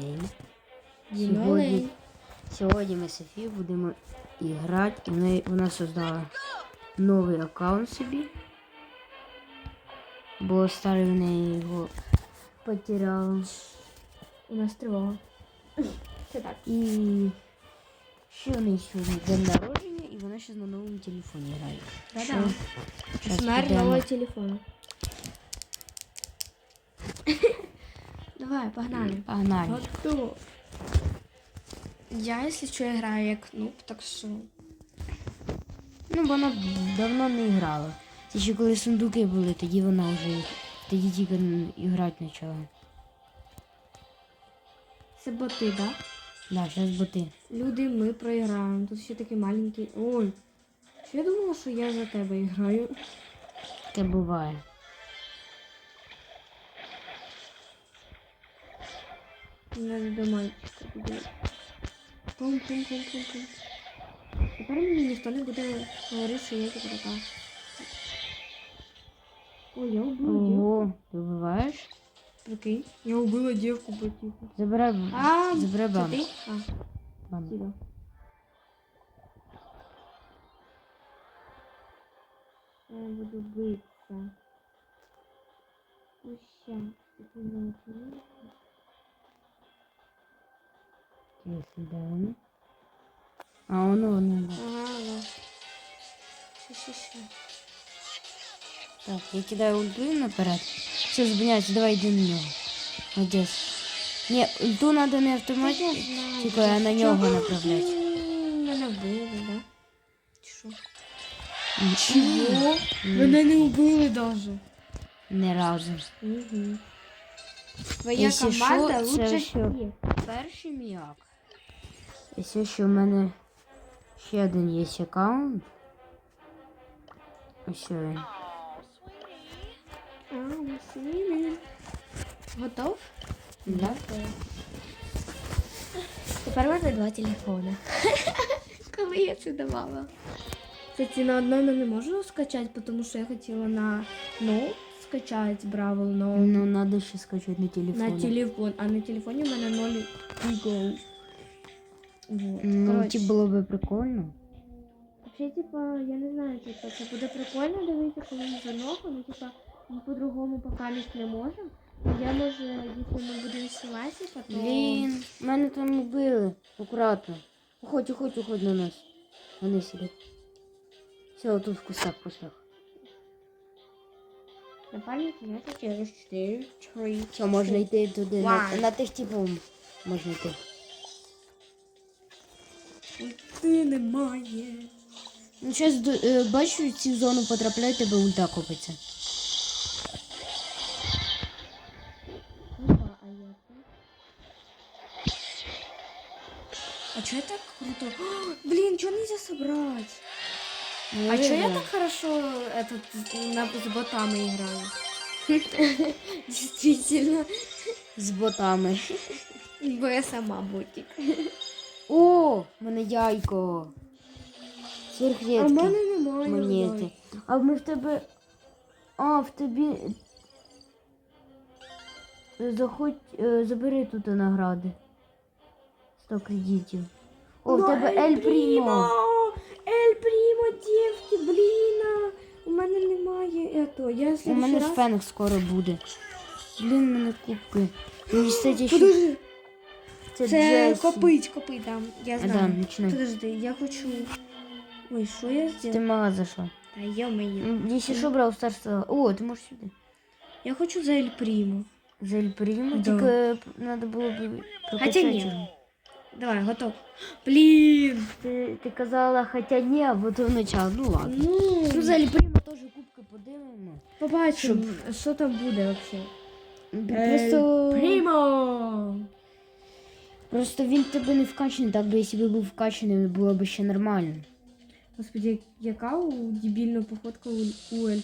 день. Сьогодні, сьогодні ми з Софією будемо грати. І вона, вона создала новий аккаунт собі. Бо старий в неї його потеряла. У нас тривога. Це так. І ще у неї сьогодні день народження, і вона ще на новому телефоні грає. Да-да. Смерть нового телефону. Давай, погнали. Погнали. Готово. Я, якщо що, я граю як нуб, так що. Ну, вона давно не грала. Це ще коли сундуки були, тоді вона вже тоді тільки грати почала. Це боти, так? Да? Да, зараз боти. Люди, ми проіграємо. Тут ще такий маленький. Ой. Що я думала, що я за тебе граю? Таке буває. Не до мальчика буде. Пум-пум-пум-пум-пум. Тепер мені ніхто не буде говорити, що я типу така. Ой, я убила дівку. Ого, ти вбиваєш? Прикинь. Я убила дівку, бо типу. Забирай, А, забирай це бам. ти? А, бам. сюди. Я буду битися. Ну, ща. Такі Научні. Окей, сюди. А воно воно. Ага, ага. Ще, ще, ще. Так, я кидаю ульту наперед. Все, зупиняйся, давай йди на нього. Молодець. Ні, ульту треба не автоматично. Тільки на нього направляти. М, Мене вбили, да? Чи що? Чого? Мене не вбили даже. Не разу. Угу. Твоя Якщо команда це лучше. Перший м'як. І все, що в мене ще один є аккаунт. Ось він. А, ми сильні. Готов? Да? Тепер у мене два телефони. Коли я це давала. Кстати, на одному не можу скачати, тому що я хотіла на ноут скачати Бравл ноут. Ну, надо ще скачати на телефон. На телефон, а на телефоні у мене 0 гігов. Вот. Ну, ті було би прикольно. Вообще, типа, я не знаю, типа, це буде прикольно дивитися, коли ми за ногу, ну, типа, ми по-другому ніч не можемо. Я може, якщо ми будемо типа, то... Блін, мене там убили. Акуратно. Уходь, уходь, уходь на нас. Вони сидять. Все, тут в кустах, в кустах. Напальник м'ясо через 4, 3. Все, можна йти туди. На, на тих типу можна йти. Ти немає. Ну, зараз е, бачу, в цю зону потрапляє, тебе ульта копиться. Опа, а я це? А чё я так круто? О, блин, что нельзя собрать? А чё я так хорошо этот, на, с ботами играю? Действительно. З ботами. Бо я сама ботик. О, в мене яйко. Сверхрідке. А в мене немає. монети. А ми в тебе. А, в тобі. Заходь, е, забери тут награди. 100 кредитів. О, в тебе Ель Прімо. Ель Прімо, дівки, блін. У мене немає ето. Я У мене раз... фенг скоро буде. Блін, у мене кубки. Ну, кстати, ще... Це, це Джесі. копить, копить там. Я знаю. да, починай. Подожди, я хочу. Ой, що я Ти сделала? мала зайшла. Та йо-моє. М, що, брав старство. О, ти можеш сюди. Я хочу за Ель Прімо. За Ель Прімо, Да. тільки треба було б Хотя прокачати. ні. його. Давай, готов. Блін. Ти, ти казала, хоча ні, а потім почала. Ну ладно. Ну, Ну, за Ель Прімо теж кубки подивимо. побачимо, що там буде взагалі. Просто, Прімо. Просто він тебе не вкачаний, так би, б був вкачаний, було б ще нормально. Господи, яка у дебільна походка у, Ель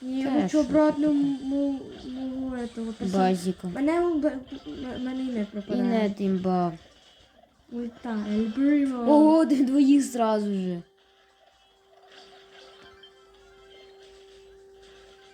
Та я хочу що обратно мого этого. Базіка. Мене, мене і не І не тимба. Ульта, Ель Прімо. Ого, ти двоїх зразу же.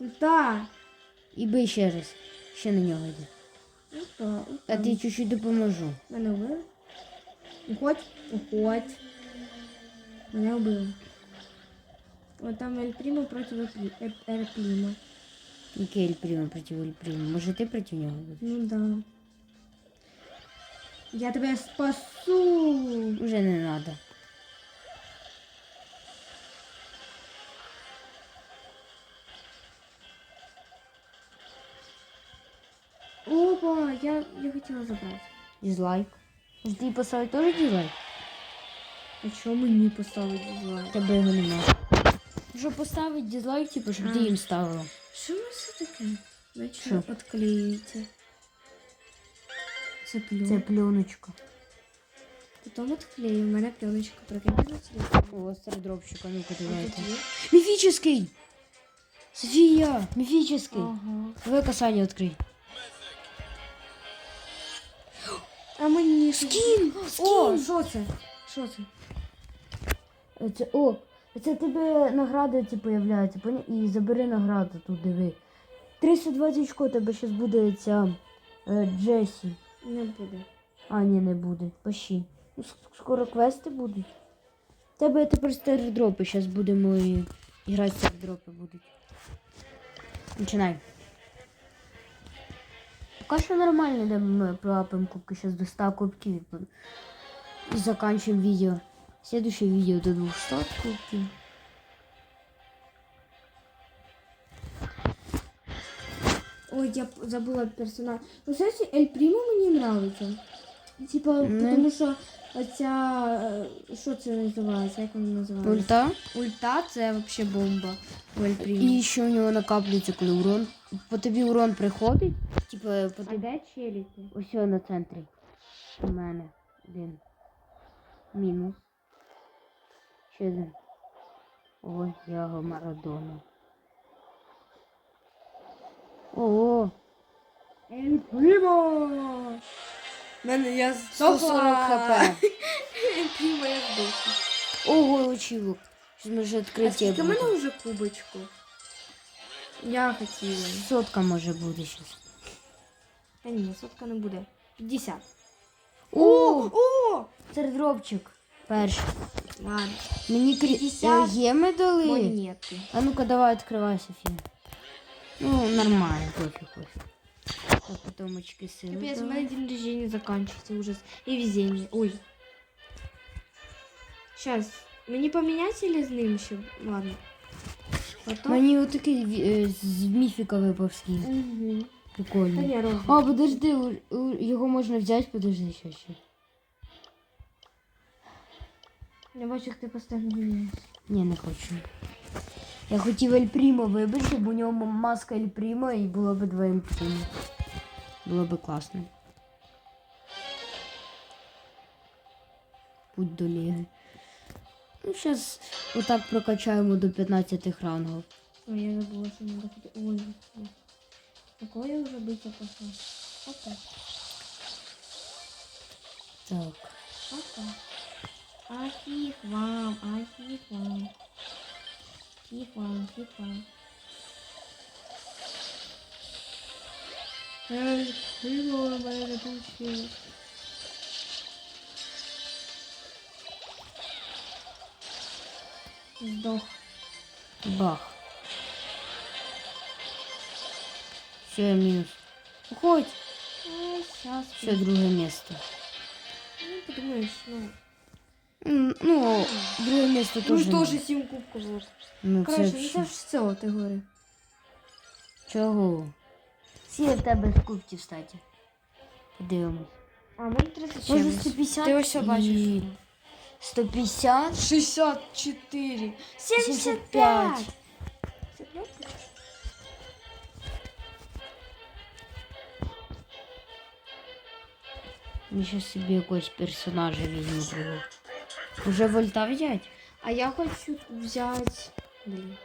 Ульта. І бий ще раз. Ще на нього йде. Опа, А опа. ти чуть-чуть допоможу. Мене вбили? Уходь, уходь. Мене вбили. Вот там Эль Примо против Эль Эль- Эль Примо. Який Ель Прімо проти Ель Прімо? Може ти проти нього будеш? Ну да. Я тебе спасу. Уже не треба. Опа, я, я хотела забрать. Дизлайк. Ти поставити теж дизлайк? А чого мені поставити дизлайк? Тебе його нема. Щоб поставити дизлайк, типу, щоб ти їм ставила. Що ви все таке? Що? що? Це плюн. Це пленочка. Потім відклею. У мене пленочка на телефон. О, стардропчик, а ну-ка давайте. Міфічний! Софія! Міфічний! Ага. Давай касання відкрий. А мені Скін! О, що це? Що це? Це, о, це тебе награда ці появляється, поня? І забери награду тут, диви. 320 очко тебе зараз буде ця е, Джесі. Не буде. А, ні, не буде. Пощі. Ну, скоро квести будуть. Тебе тепер стардропи, зараз будемо і грати стардропи будуть. Починай. Поки что нормально, да мы проапаємо кубки, сейчас до 100 кубки и заканчиваем видео. Следующее видео до 200 кубки. Ой, я забыла персонаж. Ну, кстати, Эль Прімо мне нравится. Типа, mm -hmm. потому що оця. е, Що це називається? Як вона називається? Ульта. Ульта це взагалі бомба. І ще у нього накаплюється, коли урон. По тобі урон приходить. Типа, по А тобі. де челіки? Ось на центрі. У мене. Один. Мінус. Ще один. Ой, його Марадона. Ого. Ель Прімо! Мене я 140 хп. Прімо я здохну. Ого, очівок. Щось може А відкриття скільки в буде. мене вже кубочку? Я хотіла. Сотка може буде щось. Та ні, сотка не буде. 50. О, О! це дропчик. Перший. Ладно. Мені крі... 50 е, геми дали. Монети. А ну-ка давай открывай, София. Ну, нормально, пофиг, пофиг. Так, потом очки силы. Капец, у давай. меня день рождения заканчивается, ужас. И везение. Ой. Сейчас. Мне поменять или с ним еще? Ладно. Потом. Мені отакий е, з міфіка випав скін. Угу. Да Прикольний. не, розовый. А, подожди, у- у- його можна взяти, подожди, ще ще. Я бачу, як ти постійно міняєш. Ні, не хочу. Я хотів Ель Прімо вибити, щоб у нього маска Ель Прімо і було б два Ель Прімо. Було б класно. Путь до ліги. Ну, зараз отак прокачаємо до 15 рангів. Ой, я забула, що надо ходити. Ой. Какое уже быстро пошло. Опа, Так. опа. Ахих вам, ахих вам. Хих вам, хих вам. Эй, хило, мене не получилось. Сдох. Бах. Все, мінус. Уходь. Ай, сейчас. Все, друге місце. Ну, подумаешь, ну. М, Ну, друге місце Ну, теж. тоже 7 кубков. вот. Ну, це Короче, ну все. це ж все, ти говори. Чого? Всі в тебе з кубків, кстати. Подивимось. А, мене 30 Може 150? Ти ось що бачиш? 150? 64. 75. Я ще собі якогось персонажа візьму. Уже вольта взять? А я хочу взять... Блин,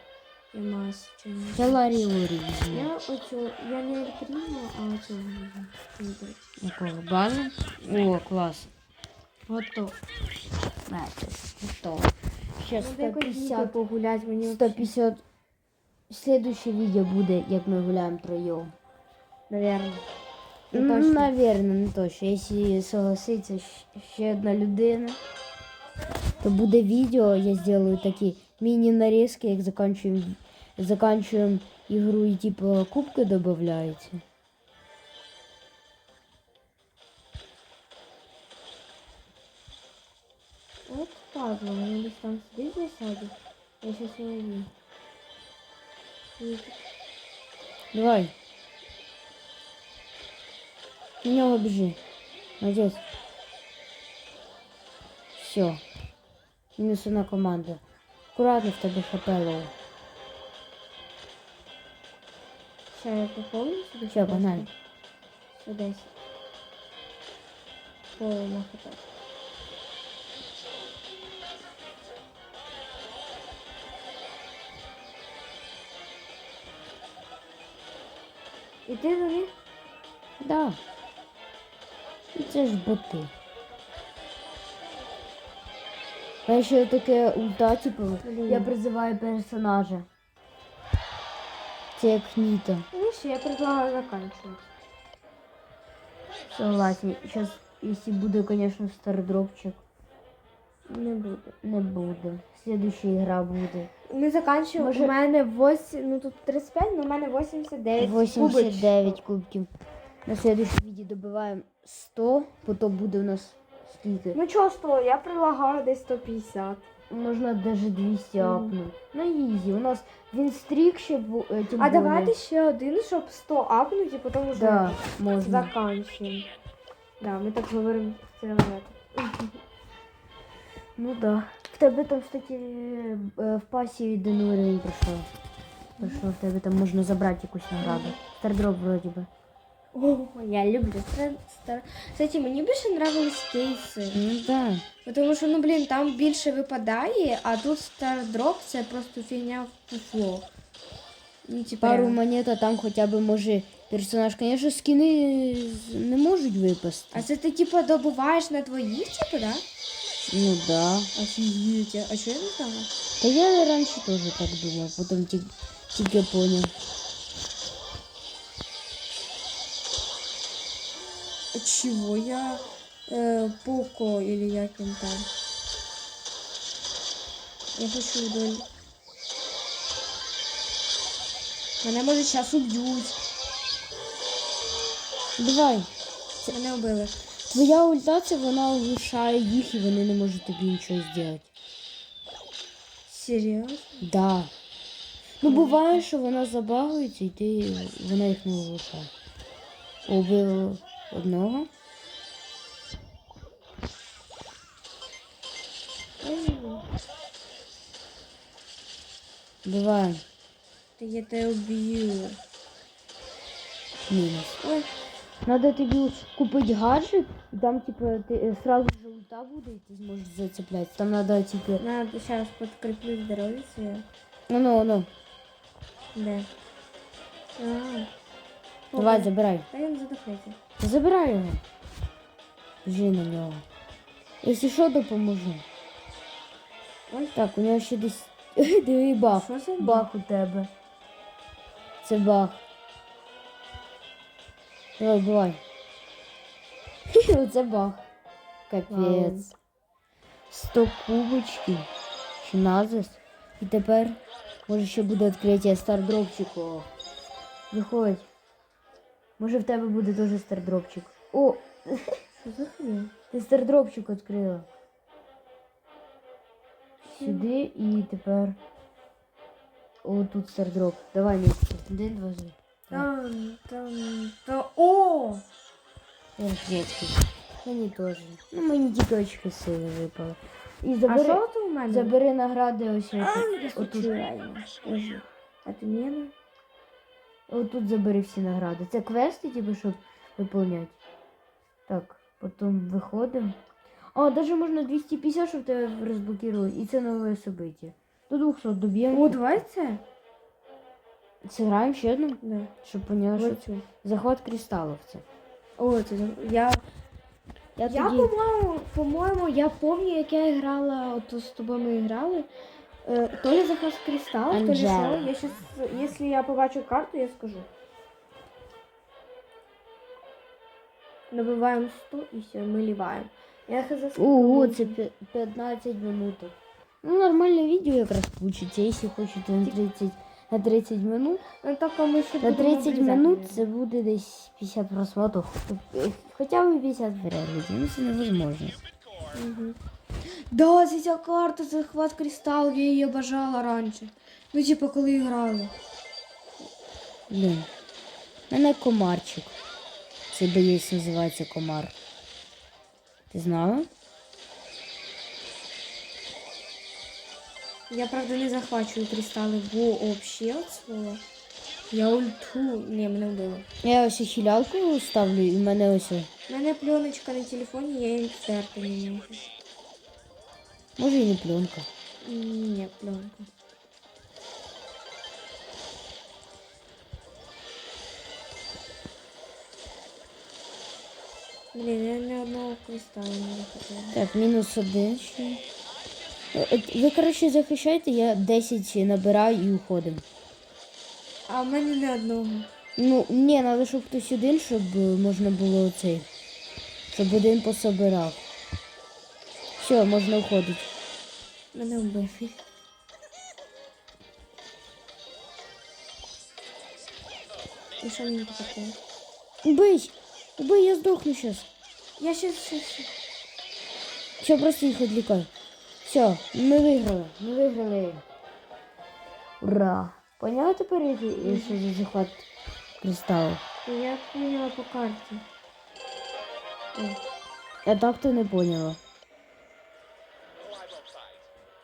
я мас. чимось. Я Ларі Лорі. Я оцю, я не Ельпрімо, а оцю. Вибрати. Якого? Базу? О, клас. Готов. Знаєте, готово. Ще Надо якось 150. діти погулять мені. 150. Следующее відео буде, як ми гуляємо троєм. Наверное. Не Ну, точно. наверное, не точно. Якщо согласиться щ- ще одна людина, то буде відео, я зроблю такі міні-нарізки, як закінчуємо, закінчуємо ігру і типу кубки додаються. От падла, вони десь там сидить в засаді. Я щас не вийду. Давай. На нього біжи. Молодець. Все. Мінус одна команда. Аккуратно в тебе хп лоу. Ще я поповню собі. Все. Все 10. Повна хп. І ти до них? Да. Ну, Це ж боти. А ще таке ульта, типу, я призиваю персонажа. Це як Ніта. Видишь, я предлагаю заканчивать. Согласен. Сейчас, если буде, конечно, стардропчик, Не буду. не буде. Следующая игра буде. Ми заканчуємо. Може- У мене 8, ну тут 35, але у мене 89. кубочків. 89 кубків. На следующем відео добиваємо 100, потім буде у нас скільки? Ну чого 100? Я предлагаю десь 150. Можна даже 200 Мгм. апнути. На ізі. У нас він стрік ще бу- е, А давайте ще один, щоб 100 апнуть і потім вже Да, можна. заканчуємо. Да, ми так говоримо цілому. Ну да. В тебе там, кстати, е, в пасі один уровень пройшов. То в тебе там можна забрати якусь награду. Стардроп вроді би. О, я люблю стар... Кстати, мені більше нравились кейси. Ну да. Тому що, ну блін, там більше випадає, а тут стардроп це просто фігня в фуфло. Ну, типа, Пару монет, а там хоча б може персонаж. Звісно, скини не можуть випасти. А це ти типа добуваєш на твоїх, типу, да? Ну да. Офігеть, а що я не знала? Та я раніше теж так думав, потім ті- тільки поняв. Чего я э, Поко или як він там? Я хочу вдоль. Мене може зараз уб'ють. Давай. Мене вбили. Твоя ульта вона оглушає їх і вони не можуть тобі нічого зробити. Серйозно? Да. Ну буває, що вона забагується і ти вона їх не оглушає. Убив одного. Буває. Та я тебе вб'ю. Мінус. Ой, Надо тобі купити гаджет, і там, типу, ти е, сразу же ульта буде, і ти зможеш зацеплятися. Там надо, типу, надо зараз подкріплю здоров'я своє. ну, ну, ну. Де? А, Давай, забирай. Та він задохнеться. Забирай його. Біжи на нього. Якщо що, допоможу. Ой. Так, у нього ще десь. Диви бах. Що за Бах у тебе. Це бах. Давай, бувай. Оце бах. Капець. 100 кубочків. Чи назис. І тепер може ще буде відкриття стардропчику. Виходь. Може в тебе буде теж стардропчик. О, Що за хрень? ти стардропчик відкрила. Сюди і тепер. О, тут стардроп. Давай місце. Один, два, три. Там, там, та... О! Конфетки. Мені теж. Ну, мені тільки очки сили випали. І А забери, що це у мене? забери награди ось А, я Отут. случайно. Ой, Отмена. Отут забери всі награди. Це квести, типу, щоб виповняти. Так, потім виходимо. А, навіть можна 250, щоб тебе розблокувати. І це нове собиття. До 200 доб'ємо. О, давай це? Зіграємо ще одну, Да. щоб поняла, що Оцю. захват кристалів це. О, це я. Я, Я, тоді... по-моєму, по-моєму, я пам'ятаю, як я грала, от з тобою ми грали. Е, то ли захват кристал, то ли Анджела. що. Я щас, якщо я побачу карту, я скажу. Набиваємо 100 і все, ми ліваємо. Я хз Ого, це пі- 15 минут. Ну, нормальне відео якраз получиться, якщо хочете на 30, на 30 минут. Ну, тільки ми ще На будемо 30 обрізати, минут мабуть. це буде десь 50 просмотрів. Е, Хоча б 50 переглядів, ну це невозможно. Угу. Да, це ця карта, захват кристал, я її обожала раніше. Ну, типа, коли грали. Блін. Мене комарчик. Цей боєць називається комар. Ти знала? Я, правда, не захвачую кристали вообще от слова. Я ульту. Не, мене вбило. Я ось хілялку ставлю, і в мене ось. У мене пленочка на телефоні, я її стерти не можу. Може і не пленка. Ні, пленка. Блін, я ні одного кристалу не захотіла. Так, мінус один ще. Е, е, Ви, коротше, захищайте, я 10 набираю і уходимо. А в мене не одного. Ну, ні, треба, щоб хтось один, щоб е, можна було цей. Щоб один пособирав. Все, можна уходити. Мене вбив. І що мені таке? Убий! Убий, я здохну зараз. Я ще. Все, просто їх відлікай. Все, ми виграли. Ми виграли. Ура! Поняла тепер, який е, що за захват кристалу? Я поняла по карті. Я так то не поняла.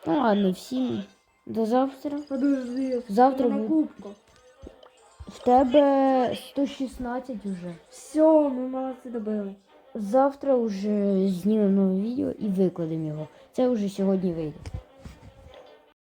Ну ладно, всім до завтра. Подожди. Завтра на кубку. В тебе 116 уже. Все, ми молодці добили. Завтра вже знімемо нове відео і викладемо його. Це вже сьогодні вийде.